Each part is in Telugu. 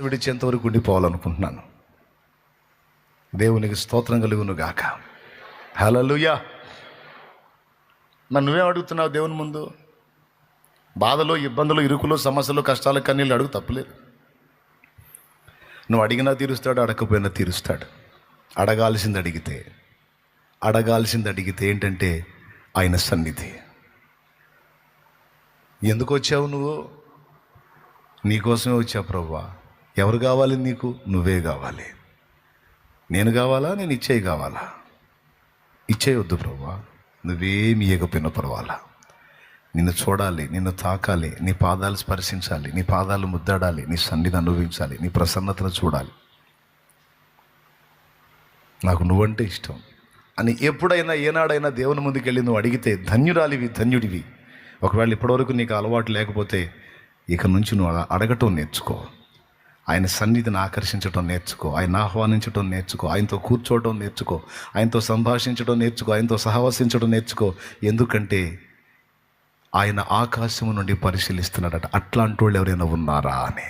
విడిచేంత వరకు ఉండిపోవాలనుకుంటున్నాను. దేవునికి స్తోత్రం కలుగును గాక హలలుయా మరి నువ్వేం అడుగుతున్నావు దేవుని ముందు? బాధలు ఇబ్బందులు ఇరుకులు సమస్యలు కష్టాలు కన్నీళ్ళు అడుగు తప్పలేదు. నువ్వు అడిగినా తీరుస్తాడు అడగకపోయినా తీరుస్తాడు. అడగాల్సింది అడిగితే అడగాల్సింది అడిగితే ఏంటంటే ఆయన సన్నిధి. ఎందుకు వచ్చావు నువ్వు? నీకోసమే వచ్చావు ప్రవ్వా ఎవరు కావాలి నీకు? నువ్వే కావాలి. నేను కావాలా? నేను ఇచ్చే కావాలా? ఇచ్చేయొద్దు ప్రభా నువ్వేమి ఇవ్వకపోయినా పర్వాలా. నిన్ను చూడాలి నిన్ను తాకాలి నీ పాదాలు స్పర్శించాలి నీ పాదాలు ముద్దాడాలి నీ సన్నిధి అనుభవించాలి నీ ప్రసన్నతను చూడాలి. నాకు నువ్వంటే ఇష్టం అని ఎప్పుడైనా ఏనాడైనా దేవుని ముందుకు వెళ్ళి నువ్వు అడిగితే ధన్యురాలివి ధన్యుడివి. ఒకవేళ ఇప్పటివరకు నీకు అలవాటు లేకపోతే ఇక నుంచి నువ్వు అడగటం నేర్చుకో. ఆయన సన్నిధిని ఆకర్షించడం నేర్చుకో. ఆయన ఆహ్వానించడం నేర్చుకో. ఆయనతో కూర్చోవడం నేర్చుకో. ఆయనతో సంభాషించడం నేర్చుకో. ఆయనతో సహవసించడం నేర్చుకో. ఎందుకంటే ఆయన ఆకాశం నుండి పరిశీలిస్తున్నాడట. అట్లాంటి వాళ్ళు ఎవరైనా ఉన్నారా అని.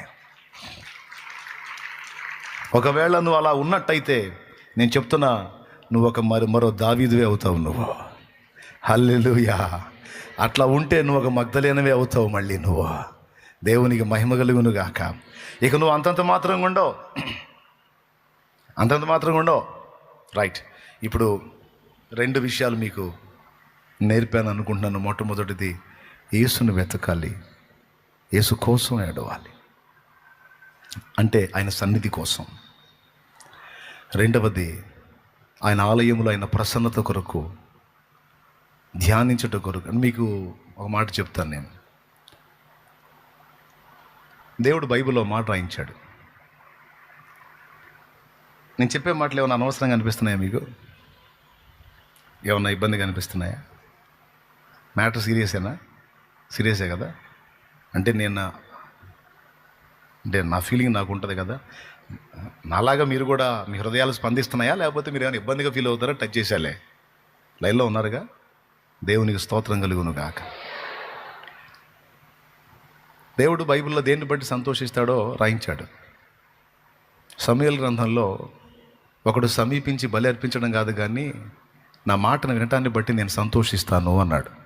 ఒకవేళ నువ్వు అలా ఉన్నట్టయితే నేను చెప్తున్నా నువ్వు ఒక మరి మరో దావీదువే అవుతావు నువ్వు. హల్లెలుయా. అట్లా ఉంటే నువ్వు ఒక మగ్ధలేనవే అవుతావు మళ్ళీ నువ్వు. దేవునికి మహిమ కలుగునుగాక. ఇక నువ్వు అంతంత మాత్రంగా ఉండవు. అంతంత మాత్రంగా ఉండవు. రైట్ ఇప్పుడు రెండు విషయాలు మీకు నేర్పాను అనుకుంటున్నాను. మొట్టమొదటిది యేసును వెతకాలి. యేసు కోసం ఏడవాలి. అంటే ఆయన సన్నిధి కోసం. రెండవది ఆయన ఆలయంలో ఆయన ప్రసన్నత కొరకు ధ్యానించుట కొరకు. మీకు ఒక మాట చెప్తాను నేను. దేవుడు బైబిల్లో మాట రాయించాడు. నేను చెప్పే మాటలు ఏమైనా అనవసరంగా అనిపిస్తున్నాయా మీకు? ఏమన్నా ఇబ్బందిగా అనిపిస్తున్నాయా? మ్యాటర్ సీరియసేనా? సీరియసే కదా? అంటే నేను అంటే నా ఫీలింగ్ నాకు ఉంటుంది కదా? నాలాగా మీరు కూడా మీ హృదయాలు స్పందిస్తున్నాయా? లేకపోతే మీరు ఏమైనా ఇబ్బందిగా ఫీల్ అవుతారా? టచ్ చేశాలే. లైన్లో ఉన్నారుగా? దేవునికి స్తోత్రం కలుగును గాక దేవుడు బైబిల్లో దేన్ని బట్టి సంతోషిస్తాడో రాయించాడు. సమయల గ్రంథంలో ఒకడు సమీపించి బలి అర్పించడం కాదు కానీ నా మాటను వినటాన్ని బట్టి నేను సంతోషిస్తాను అన్నాడు.